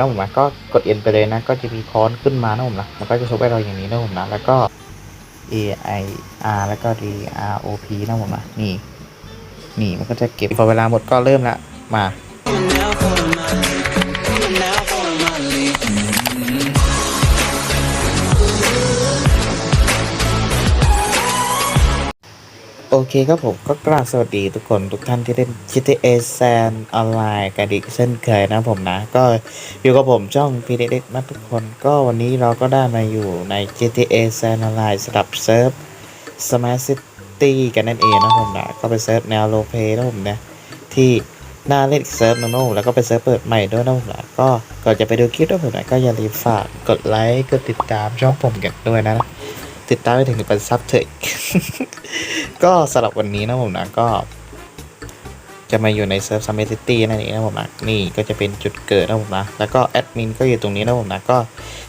นะผมนะก็กดเอ็นไปเลยนะ ก็จะมีค้อนขึ้นมานะผมนะมันก็จะชุบให้เราอย่างนี้นะผมนะแล้วก็ A I R แล้วก็ D R O P นะผมนะนี่ นี่มันก็จะเก็บพอเวลาหมดก็เริ่มละมา โอเคครับผมก็กราบสวัสดีทุกคนทุกท่านที่เล่น GTA San ออนไลน์กันอีกเช่นเคยนะผมนะ ก็อยู่กับผมช่อง p d x นะทุกคนก็วันนี้เราก็ได้มาอยู่ใน GTA San ออนไลน์สำหรับเซิร์ฟ Smart City กันนั่นเองนะผมนะ ก็เป็นเซิร์ฟแนวโลเพนะผมนะ ที่น่าเล่นอีกเซิร์ฟนึงนะผมแล้วก็เป็นเซิร์ฟเปิดใหม่ด้วยนะผมนะก็ก่อนจะไปดูคลิปนะผมนะก็อย่าลืมฝากกดไลค์กดติดตามช่องผมกันด้วยนะ ติดตามไปถึงเป็นซับเถอะก็สำหรับวันนี้นะผมนะก็ จะมาอยู่ในเซิร์ฟซัมเมอร์ซิตี้นั่นเองนะผมนะนี่ก็จะเป็นจุดเกิดนะผมนะ แล้วก็แอดมินก็อยู่ตรงนี้นะผมนะก็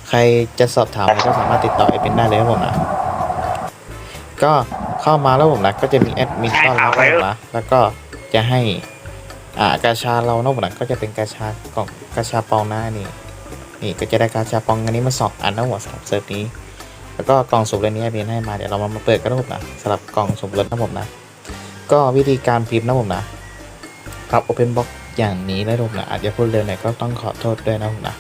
ใครจะสอบถามอะไรก็สามารถติดต่อแอดมินได้เลยนะผมนะก็เข้ามาแล้วผมนะก็จะมีแอดมินต้อนรับนะผมนะแล้วก็จะให้อ่ากาชาเรานะผมนะก็จะเป็นกาชากล่องกาชาปองหน้านี่ นี่ก็จะได้กาชาปองอันนี้มาสองอันนะหัวสำหรับเซิร์ฟนี้ แล้วก็กล่องสุ่มเล่นนี้เบนให้มาเดี๋ยวเรามาเปิดกันนะผมนะสำหรับกล่องสุ่มรถนะผมนะ ก็วิธีการพิมพ์นะผมนะพับ Open Box อย่างนี้นะผมนะอาจจะพูดเร็วหน่อยก็ต้องขอโทษด้วยนะผมนะ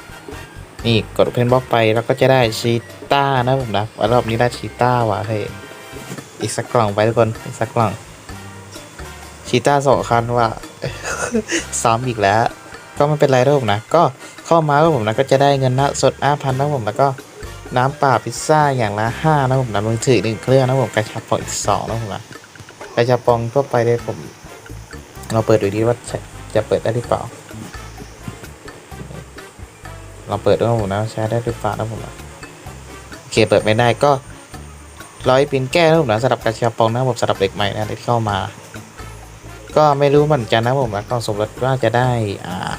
นี่กด Open Box ไปแล้วก็จะได้ชีต้านะผมนะรอบนี้ได้ชีต้าว่ะเฮ้ยอีกสักกล่องไปทุกคนอีกสักกล่องชีต้าสองคันว่ะซ้ำอีกแล้ว ก็ไม่เป็นไรนะผมนะ ก็เข้ามาแล้วผมนะก็จะได้เงินนะสดห้าพันนะผมแล้วก็ น้ำเปล่าพิซซ่าอย่างละห้านะผมนะมือถือหนึ่งเครื่องนะผมกระชับปองอีกสองนะผมนะกระชับปองทั่วไปเลยผม เราเปิดดูดีว่าจะเปิดได้หรือเปล่าเราเปิดดูนะผมนะใช้ได้หรือเปล่านะผมนะโอเคเปิดไม่ได้ก็ร้อยปินแก้นะผมนะสำหรับกระชับปองนะผมสำหรับเด็กใหม่นะที่เข้ามา ก็ไม่รู้เหมือนกันนะผมนะก็สมรสว่าจะได้อ่า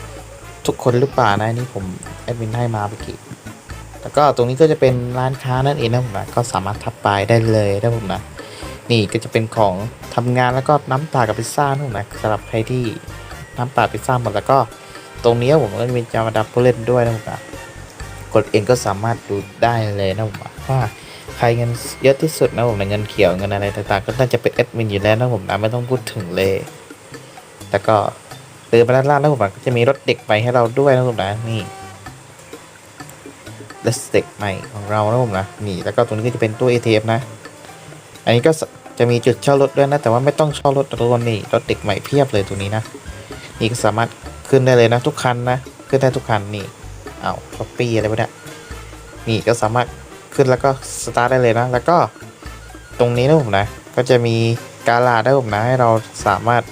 ทุกคนหรือเปล่านะนี่ผมแอดมินให้มาเมื่อกี้ ก็ตรงนี้ก็จะเป็นร้านค้านั่นเองนะผมนะก็สามารถทับปลายได้เลยนะผมนะนี่ก็จะเป็นของทำงานแล้วก็น้ำเปลากับพิซซ่านะผมนะสำหรับใครที่น้ำเปลาพิซซ่าหมดแล้วก็ตรงนี้ผมก็จะมีจามาดับผู้เล่นด้วยนะผมนะกดเองก็สามารถดูได้เลยนะผมนะว่าใครเงินเยอะที่สุดนะผมนะเงินเขียวเงินอะไรต่างๆ ก็น่าจะเป็นแอดมินอยู่แล้วนะผมนะไม่ต้องพูดถึงเลย แต่ก็เดินไปด้านล่างนะผมนะก็จะมีรถเด็กไปให้เราด้วยนะผมนะนี่ เลสเต็กใหม่ของเรานะผมนะนี่แล้วก็ตรงนี้ก็จะเป็นตู้ ATM นะ อันนี้ก็จะมีจุดเช่ารถด้วยนะ แต่ว่าไม่ต้องเช่ารถทุกคนนี่รถเด็กใหม่เพียบเลยตรงนี้นะ นี่ก็สามารถขึ้นได้เลยนะทุกคันนะ ขึ้นได้ทุกคันนี่เอาช้อปปี้อะไรวะเนี่ยนี่ก็สามารถขึ้นแล้วก็สตาร์ทได้เลยนะ แล้วก็ตรงนี้นะผมนะ ก็จะมีกาลาได้ผมนะ ให้เราสามารถ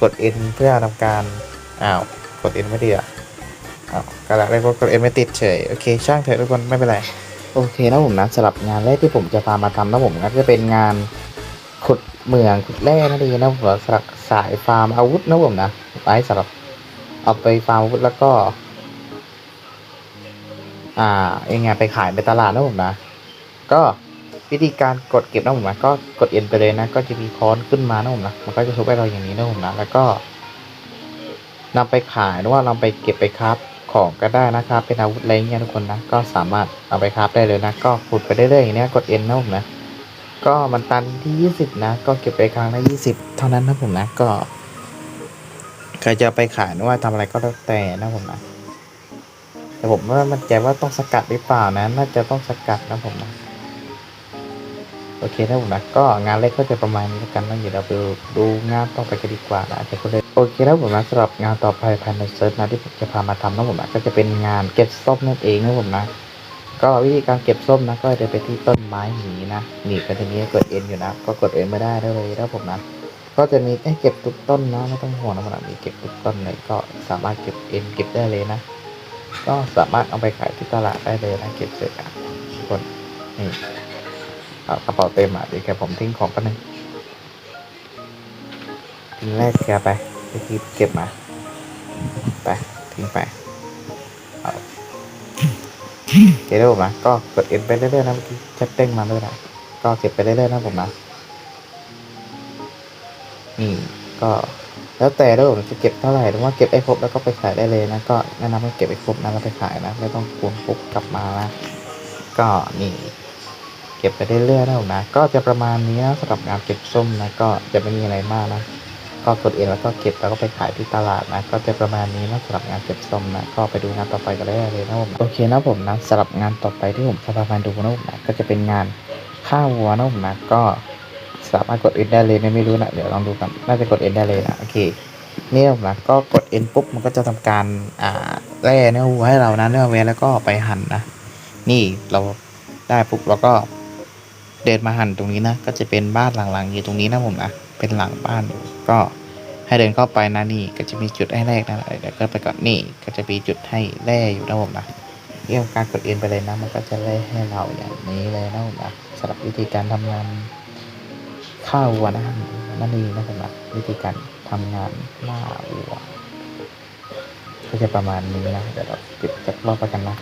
กด N เพื่อทำการอ้าวกด N ไม่ดีอะ อ้ากระดาษได้กดเอ็มไม่ติดเฉย โอเค ช่างเถอะทุกคนไม่เป็นไร โอเคนะผมนะสำหรับงานแรกที่ผมจะพามาทำนะผมก็จะเป็นงานขุดเหมืองขุดแร่นั่นเองนะผมสำหรับสายฟาร์มอาวุธนะผมนะไว้สำหรับเอาไปฟาร์มอาวุธแล้วก็ อ่ายังไงไปขายในตลาดนะผมนะ ก็วิธีการกดเก็บนะผมนะก็กดเอ็นไปเลยนะ ก็จะมีค้อนขึ้นมานะผมนะมันก็จะชุบให้เราอย่างนี้นะผมนะแล้วก็นำไปขายหรือว่าเราไปเก็บไปครับ ของก็ได้นะครับ เป็นอาวุธอะไรเงี้ยทุกคนนะ ก็สามารถเอาไปครับได้เลยนะ ก็ขุดไปได้เลยอย่างเนี้ยกด N นนะผมนะ ก็มันตันที่ 20 นะ ก็เก็บไปครั้งละ20 เท่านั้นนะผมนะ ก็ใครจะไปขายหรือว่าทำอะไรก็แล้วแต่นะผมนะ แต่ผมว่ามันใจว่าต้องสกัดหรือเปล่านะ น่าจะต้องสกัดนะผมนะโอเคนะผมนะ ก็งานเล็กก็จะประมาณนี้แล้วกันนะเดี๋ยวเราไปดูงานต่อไปกันดีกว่านะอาจจะพูดเลย โอเคแล้วผมนะสำหรับงานต่อไปภายในเซิร์ฟนะที่ผมจะพามาทำนะผมนะก็จะเป็นงานเก็บส้มนั่นเองนะผมนะ ก็วิธีการเก็บส้มนะก็จะไปที่ต้นไม้หนีนะหนีกันทีนี้กดเอ็นอยู่นะ ก็กดเอ็นไม่ได้ได้เลยนะผมนะ ก็จะมีให้เก็บทุกต้นนะไม่ต้องห่วงนะผมนะมีเก็บทุกต้นเลยก็สามารถเก็บเอ็นเก็บได้เลยนะ ก็สามารถเอาไปขายที่ตลาดได้เลยนะเก็บเสร็จอะทุกคนนี่เอากระเป๋าเต็มอะเดี๋ยวแกผมทิ้งของแป๊บนึงทิ้งแรกแกไป ไปที่เก็บมา ไป ทิ้งไปเอาโอเคได้ผมนะก็กดเอ็นไปเรื่อยๆนะเมื่อกี้แชทเด้งมาด้วยนะก็เก็บไปเรื่อยๆนะผมนะนี่ก็แล้วแต่ด้วยผมจะเก็บเท่าไหร่หรือว่าเก็บไอ้ครบแล้วก็ไปขายได้เลยนะก็แนะนำให้เก็บไอ้ครบนะแล้วไปขายนะไม่ต้องกวนปุ๊บกลับมานะก็นี่เก็บไปเรื่อยๆนะผมนะ ก็จะประมาณนี้นะสำหรับงานเก็บส้มนะก็จะไม่มีอะไรมากนะ ก็กดเองแล้วก็เก็บแล้วก็ไปขายที่ตลาดนะก็จะประมาณนี้นะสำหรับงานเก็บส้มนะก็ไปดูงานต่อไปกันได้เลยนะผมโอเคนะผมนะสำหรับงานต่อไปที่ผมจะพามาดูนะผมนะก็จะเป็นงานฆ่าวัวนะผมนะก็สามารถกดเอ็นได้เลยนะไม่รู้นะเดี๋ยวลองดูกันน่าจะกดเอ็นได้เลยนะโอเคนี่ผมนะก็กดเอ็นปุ๊บมันก็จะทำการอ่าแร่เนื้อวัวให้เรานะเนื้อวัวแล้วก็ไปหั่นนะนี่เราได้ปุ๊บเราก็เดินมาหั่นตรงนี้นะ ก็จะเป็นบ้านหลังๆอยู่ตรงนี้นะผมนะ เป็นหลังบ้านอยู่ก็ให้เดินเข้าไปนะนี่ก็จะมีจุดให้แรกนะเดี๋ยวก็ไปก่อนนี่ก็จะมีจุดให้แร่อยู่นะผมนะเรื่องการกดเอ็นไปเลยนะ มันก็จะแร่ให้เราอย่างนี้เลยนะผมนะสำหรับวิธีการทำงานข้าววัวนะนั่นเองนะผมนะวิธีการทำงานล่าวัวก็จะประมาณนี้นะเดี๋ยวเราเก็บสักรอบไปกันนะ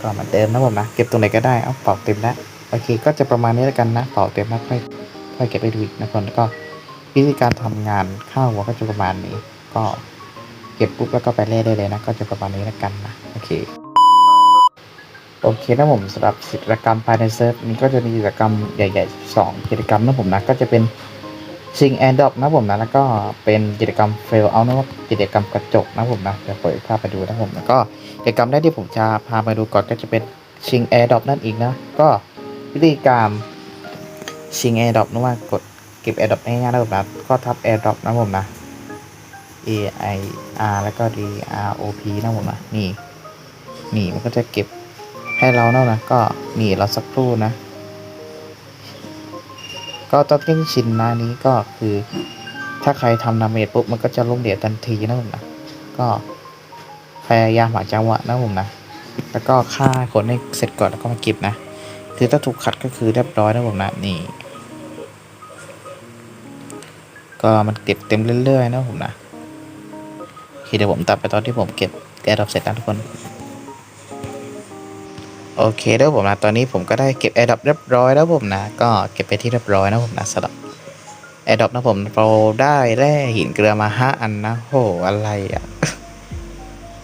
ก็เหมือนเดิมนะผมนะเก็บตรงไหนก็ได้เอาเป่าเต็มแล้วโอเค ก็จะประมาณนี้แล้วกันนะเป่าเต็มแล้วค่อย ค่อยเก็บไปดูอีกนะคนแล้วก็วิธีการทำงานข้าวหัวก็จะประมาณนี้ ก็เก็บปุ๊บแล้วก็ไปเล่ได้เลยนะ ก็จะประมาณนี้แล้วกันนะโอเคโอเคนะผมสำหรับกิจกรรมภายในเซิร์ฟนี้ก็จะมีกิจกรรมใหญ่ๆสองกิจกรรมนะผมนะก็จะเป็นชิงแอนด์ดอปนะผมนะแล้วก็เป็นกิจกรรมเฟลเอานะว่ากิจกรรมกระจกนะผมนะเดี๋ยวเปิดภาพไปดูนะผมแล้วก็กิจกรรมแรกที่ผมจะพามาดูก่อนก็จะเป็นชิงแอร์ดอปนั่นเองนะก็วิธีการ ชิงแอร์ดรอปนะว่ากดเก็บแอร์ดรอปง่ายๆนะผมนะก็ทับแอร์ดรอปนะผมนะ A I R แล้วก็ D R O P นะผมนะนี่นี่มันก็จะเก็บให้เราเนาะนะก็นี่เราสักครู่นะ ก็ต้องเร่งชินนะนี้ก็คือ ถ้าใครทำดาเมจปุ๊บมันก็จะลงเดียดทันทีนะผมนะก็พยายามหาจังหวะนะผมนะแล้วก็ฆ่าคนให้เสร็จก่อนแล้วก็มาเก็บนะ คือถ้าถูกขัดก็คือเรียบร้อยนะผมนะนี่ ก็มันเก็บเต็มเรื่อยๆนะผมนะโอเคเดี๋ยวผมตัดไปตอนที่ผมเก็บแกดรอปเสร็จนะทุกคนโอเคแล้วผมนะตอนนี้ผมก็ได้เก็บแอร์ดรอปเรียบร้อยแล้วผมนะ ก็เก็บไปที่เรียบร้อยนะผมนะสำหรับแอร์ดรอปนะผมเราได้แร่หินเกลือมาห้าอันนะโหอะไรอะ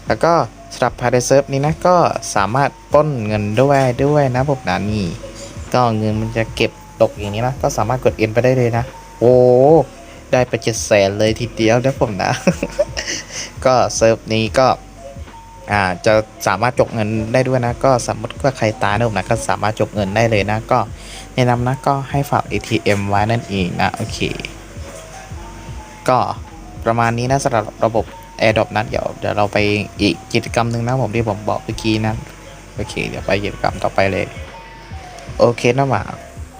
แล้วก็สำหรับภายในเซิร์ฟนี้นะก็สามารถป้นเงินด้วยด้วยนะผมนะนี่ ก็เงินมันจะเก็บตกอย่างนี้นะ ก็สามารถกดเอ็นไปได้เลยนะ โอ้ ได้ไปเจ็ดแสนเลยทีเดียวนะผมนะ ก็เซิร์ฟนี้ก็อ่าจะสามารถจกเงินได้ด้วยนะ ก็สมมติว่าใครตายนะผมนะก็สามารถจกเงินได้เลยนะ ก็แนะนำนะก็ให้ฝาก ATM ไว้นั่นเองนะโอเค ก็ประมาณนี้นะสำหรับระบบ AirDrop นั้นเดี๋ยวเดี๋ยวเราไปอีกกิจกรรมหนึ่งนะผมที่ผมบอกเมื่อกี้นะโอเค เดี๋ยวไปกิจกรรมต่อไปเลย โอเคนะหมา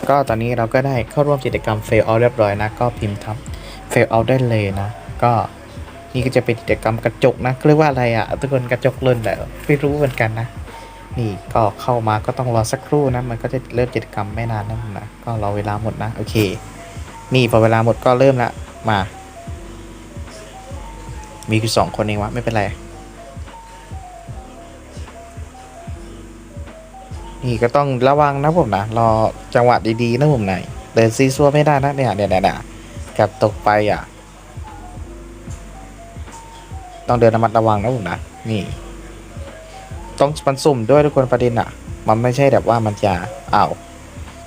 ก็ตอนนี้เราก็ได้เข้าร่วมกิจกรรม Fail Out เรียบร้อยนะ ก็พิมพ์ทับ Fail Out ได้เลยนะ ก็นี่ก็จะเป็นกิจกรรมกระจกนะเรียกว่าอะไรอะทุกคนกระจกเล่นแหละไม่รู้เหมือนกันนะ นี่ก็เข้ามาก็ต้องรอสักครู่นะ มันก็จะเริ่มกิจกรรมไม่นานนะนะก็รอเวลาหมดนะ โอเค นี่พอเวลาหมดก็เริ่มละมา มีคือสองคนเองวะไม่เป็นไรนี่ก็ต้องระวังนะผมนะ รอจังหวะดีๆนะผมนะเดินซีซัวไม่ได้นะเนี่ยเนี่ยเนี่ยเนี่ย กับตกไปอะ ต้องเดินระมัดระวังนะผมนะ นี่ ต้องมันสุ่มด้วยทุกคนประเด็นอะ มันไม่ใช่แบบว่ามันจะอ้าว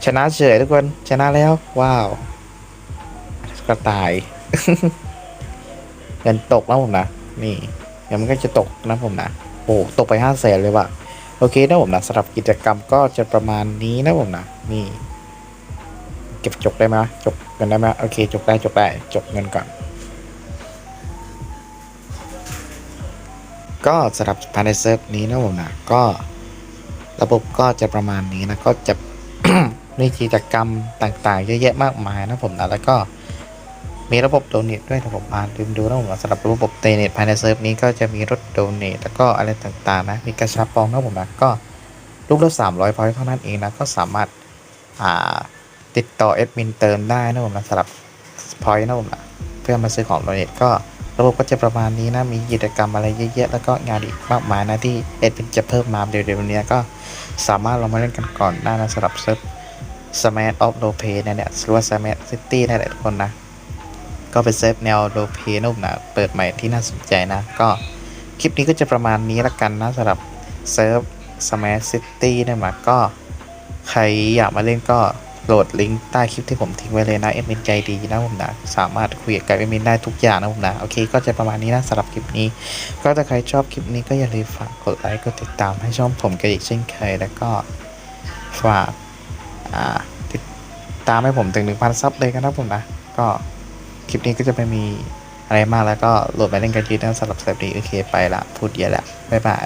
ชนะเฉยทุกคน ชนะแล้ว ว้าวกระต่ายเงินตกนะผมนะ นี่เดี๋ยวมันก็จะตกนะผมนะ โอ้ตกไปห้าแสนเลยว่ะ โอเคนะผมนะสำหรับกิจกรรมก็จะประมาณนี้นะผมนะ นี่ เก็บจบได้ไหมจบกันได้ไหมโอเคจบได้จบได้จบเงินก่อน ก็สำหรับภายในเซิร์ฟนี้นะผมนะก็ระบบก็จะประมาณนี้นะก็จะมีกิจกรรมต่างๆเยอะแยะมากมายนะผมนะแล้วก็มีระบบโดเนทด้วยนะผมอ่านลืมดูนะผมสำหรับระบบโดเนทภายในเซิร์ฟนี้ก็จะมีรถโดเนทแล้วก็อะไรต่างๆนะมีกระชับปองนะผมนะก็ลูกละสามร้อยพอยต์เท่านั้นเองนะก็สามารถอ่า ติดต่อแอดมินเติมได้นะผมนะสำหรับพอยต์นะผมนะเพื่อมาซื้อของโดเนทก็ระบบก็จะประมาณนี้นะ มีกิจกรรมอะไรเยอะแยะแล้วก็งานอีกมากมายนะที่แอดมินจะเพิ่มมาเร็วๆนี้ก็สามารถลองมาเล่นกันก่อนได้นะสำหรับเซิร์ฟ Smash of Roleplay เนี่ยเนี่ยหรือว่า Smash City นี่นแหละทุกคนนะ ก็เป็นเซิร์ฟแนวโรลเพย์นุ่มนะเปิดใหม่ที่น่าสนใจนะ ก็คลิปนี้ก็จะประมาณนี้ละกันนะสำหรับเซิร์ฟ Smash City นะมาก็ใครอยากมาเล่นก็ โหลดลิงก์ใต้คลิปที่ผมทิ้งไว้เลยนะเอ็มินใจดีนะผมนะสามารถคุยกับเอ็มินได้ทุกอย่างนะผมนะโอเค ก็จะประมาณนี้นะสำหรับคลิปนี้ ก็ถ้าใครชอบคลิปนี้ก็อย่าลืมฝากกดไลค์กดติดตามให้ช่องผมกันอีกเช่นเคยแล้วก็ฝากติดตามให้ผมถึง 1,000 ซับเลยกันนะผมนะ ก็คลิปนี้ก็จะไม่มีอะไรมากแล้วก็โหลดมาเล่นกันยอะนะสำหรับสำหรับนี้โอเคไปละพูดเยอะแล้วบ๊ายบาย